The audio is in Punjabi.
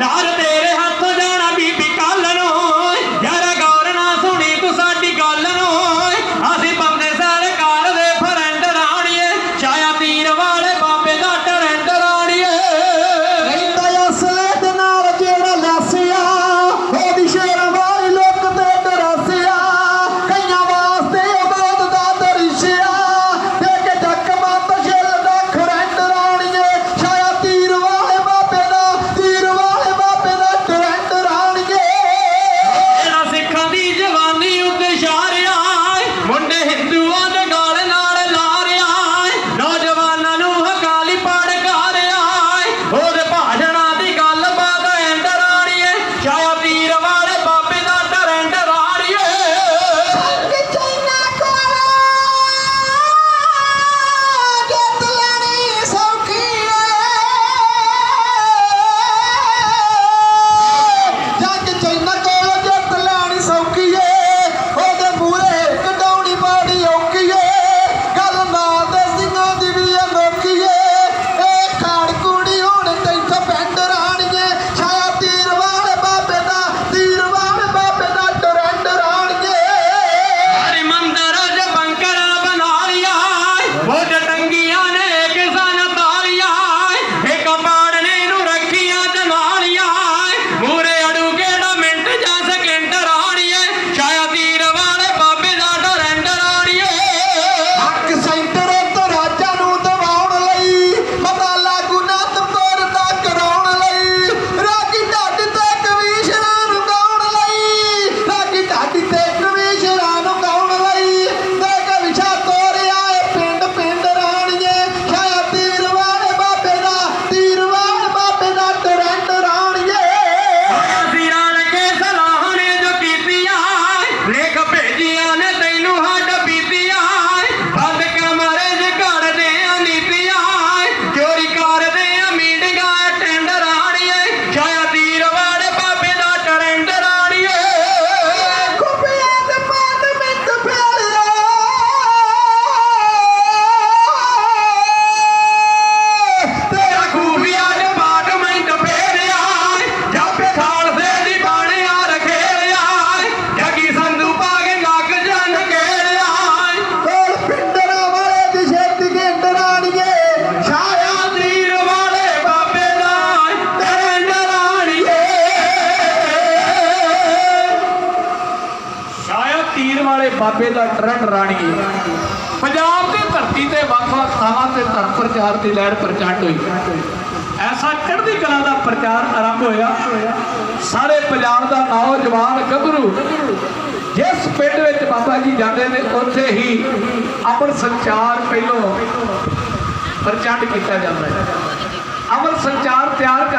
ഒരാളും ਤੀਰ ਵਾਲੇ ਬਾਬੇ ਦਾ ਟਰਨ ਰਾਣੀ। ਪੰਜਾਬ ਦੀ ਧਰਤੀ ਤੇ ਵੱਖ-ਵੱਖ ਥਾਵਾਂ ਤੇ ਧਰਮ ਪ੍ਰਚਾਰ ਦੀ ਲਹਿਰ ਪ੍ਰਚੰਡ ਹੋਈ। ਐਸਾ ਚੜ੍ਹਦੀ ਕਲਾ ਦਾ ਪ੍ਰਚਾਰ ਆਰੰਭ ਹੋਇਆ। ਸਾਰੇ ਪੰਜਾਬ ਦਾ ਨੌਜਵਾਨ ਗੱਭਰੂ ਜਿਸ ਪਿੰਡ ਵਿੱਚ ਬਾਬਾ ਜੀ ਜਾਂਦੇ ਨੇ, ਉੱਥੇ ਹੀ ਆਪਣ ਸੰਚਾਰ ਪਹਿਲੋਂ ਪ੍ਰਚੰਡ ਕੀਤਾ ਜਾਂਦਾ ਹੈ। ਅਮਰ ਸੰਚਾਰ ਤਿਆਰ ਕਰ